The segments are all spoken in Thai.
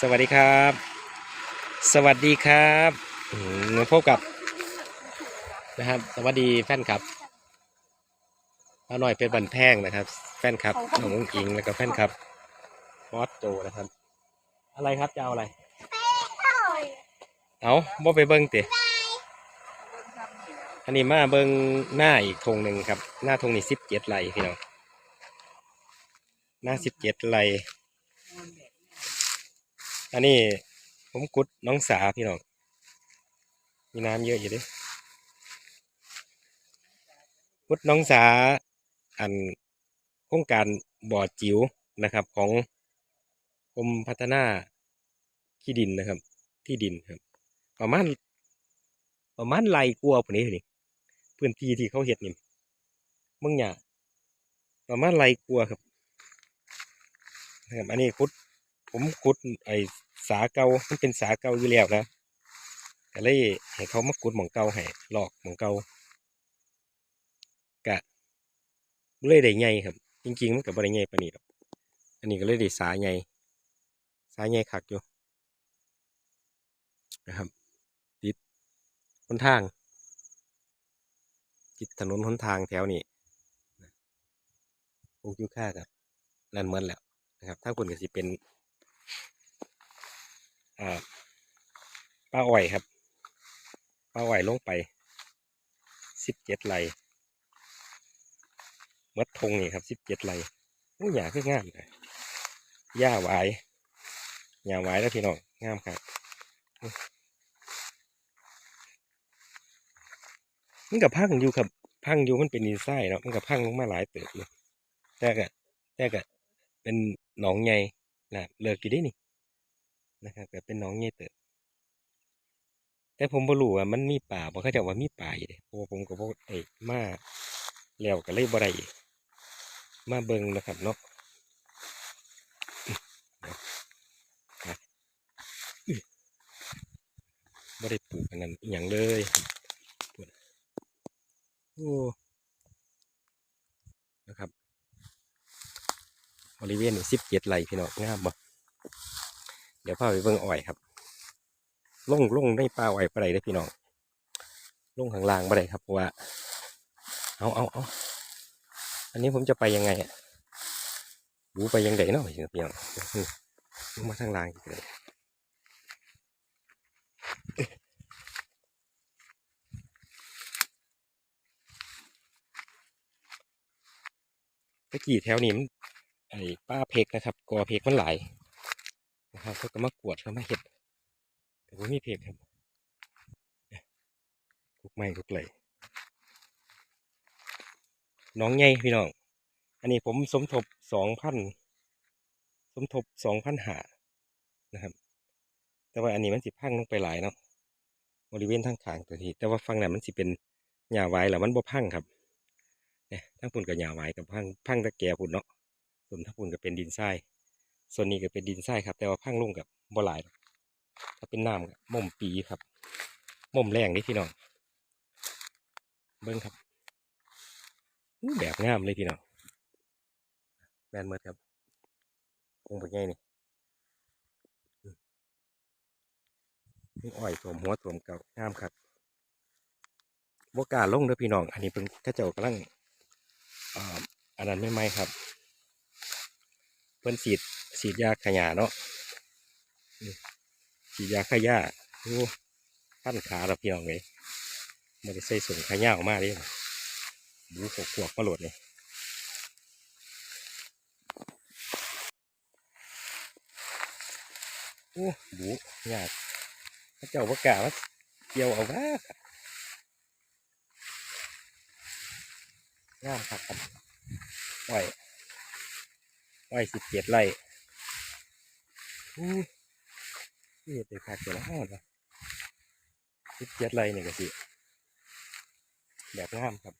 สวัสดีครับ สวัสดีครับมาพบกับนะครับสวัสดีแฟนคลับป้าหน่อยเป็นบันแพงนะครับ แฟนคลับน้องอุ้งอิงแล้วก็แฟนคลับมอสโจนะครับ อะไรครับจะเอาอะไรเอาบ่ไปเบิ้งติอันนี้มาเบิ้งหน้าอีกธงหนึ่งครับ หน้าธงนี้สิบเจ็ดไร่พี่น้องหน้าสิบเจ็ดไร่ อันนี้ผมกุดน้องสาพี่น้องมีน้ำเยอะอยู่ดิกุดน้องสาอันโครงการบ่อจิ๋วนะครับ ของกรมพัฒนาที่ดินนะครับ ที่ดินครับประมาณประมาณไรกลัวาพวกนี้นี่พื้นที่ที่เขาเห็ดนี่มึงอย่าประมาณไรกลัวครับนะครับอันนี้คุด ผมขุดไอ้สาเกามันเป็นสาเกาอยู่แล้วนะก็เลยให้เขามาขุดหมองเกาให้หลอกหมองเกากะเลยได้ใหญ่ครับ จริงๆมันก็บ่ได้ใหญ่ปนนี้หรอกอันนี้ก็เลยได้สาใหญ่สาใหญ่คักอยู่นะครับติดหนทางติดถนนหนทางแถวนี้ปลูกยูค่ากับนั่นเหมือนแล้วนะครับถ้าคุณก็สิเป็น ป้าอ้อยครับป้าอ้อยลงไปสิบเจ็ดไร่เมดทงนี่ครับสิบเจ็ดไร่โอ้หยาคืองามเลยหญ้าหวายหญ้าหวายแล้วพี่น้องงามครับมันกับพังอยู่ครับพังอยู่มันเป็นดินทรายเนาะมันกับพังลงมาหลายเติบเลยแต่ก็แต่ก็เป็นหนองใหญ่นะเลิกกี่ได้นี่ นะครับแต่เป็นน้องใหญ่เติบแต่ผมบ่รู้ว่ามันมีป่าบ่เขาจะว่ามีป่าอยู่เด้เพราะผมก็บ่ไอ้มาแล้วก็เลยบ่ได้มาเบิ่งนะครับเนาะบ่ได้ปลูกอันนั้นอย่างเลยโอ้นะครับบริเวณนี้สิบเจ็ดไร่พี่น้องงามบ่ ดี๋ยวพาไปเบิ่งอ้อยครับลงลงในป่าอ้อยปะไดได้พี่น้องลงข้างล่างปะไดครับเพราะว่า เอาเอาเอาอันนี้ผมจะไปยังไงอะบูไปยังไงเนาะพี่น้องมลงมาทางล่างอีกเลยตะกี้แถวนี้มันไอ้ป้าเพกนะครับกอเพกมันหลาย นะครับเขาก็มากวดเขามาเห็ดแต่ว่ามีเพกครับกุกไม้กุกไหลน้องใหญ่พี่น้อง อันนี้ผมสมทบสองพันสมทบสองพันหานะครับ แต่ว่าอันนี้มันสิพังลงไปหลายเนาะบริเวณทางขางตัวทีแต่ว่าฝั่งนั้นมันสิเป็นหญ้าไว้แล้วมันบ่พังครับเนี่ยทั้งปุ่นกับหญ้าไว้กับพังพังตะแกปุ่นเนาะส่วนทั้งปุ่นก็เป็นดินทราย ส่วนนี้ก็เป็นดินทรายครับ แต่ว่าพังลงกับบ่หลายถ้าเป็นน้ำก็ม่มปีครับม่มแรงนี่พี่น้องเบิ้งครับอแบบงามเลยพี่น้องแมนเมดครับคงเป็นไงนี่นี่อ้อยถวมหัวถวมเก่างามครับบกาลงเด้อพี่น้อง อันนี้เป็นข้าเจ้ากำลังอ่าอันนั้นไม่ไหมครับ เพิ่นฉีดฉีดยาขยะเนาะอืมฉีดยาขยะโอ้พันขาเราพี่น้องเลยม่ได้ใส่ส่งขยะออกมาเลยบูขวขวบมาโหลดเลยโอ้บูยากพระเจ้าประกล้าศว่าเกี่ยวเอาว่าง่ามครับครับไหว ไว้สิบเจ็ดไร่อู้นี่เด็กขาดเกินละห้าละสิบเจ็ดไร่เนี่ยก็สิแบบงามครับ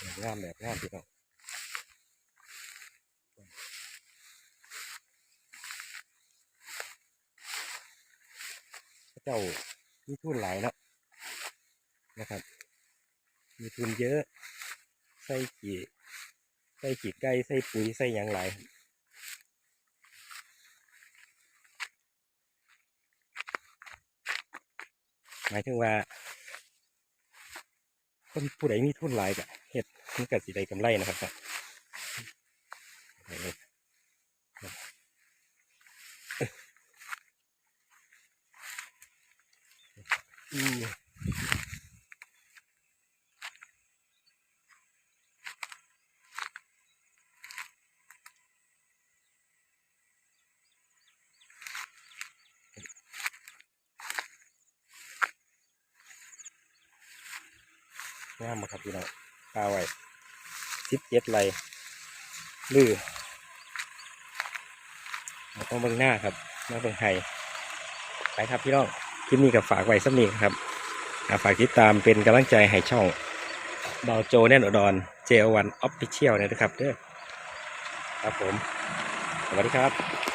แบบงามแบบงามพี่น้องเจ้ามีทุนหลายเนาะนะครับ มีทุนเยอะ ใส่กี่ ใส่ขี้ไก่ใส่ปุ๋ยใส่ยางไหหมายถึงว่า คนผู้ใดมีทุนหลายกะเห็ดมันกัดสีใดกำไรนะครับอืม งามบ่ครับพี่น้องปลาไว้สิบเจ็ดไรลือเราต้องเบิ่งหน้าครับมาเบิ่งไห้ไปครับพี่น้องคลิปนี้กับฝากไว้สักนิดครับาฝากติดตามเป็นกำลังใจให้ช่องเบาโจแน่นอุดรเจวันออฟฟิเชียลนะครับเด้อครับผม สวัสดีครับ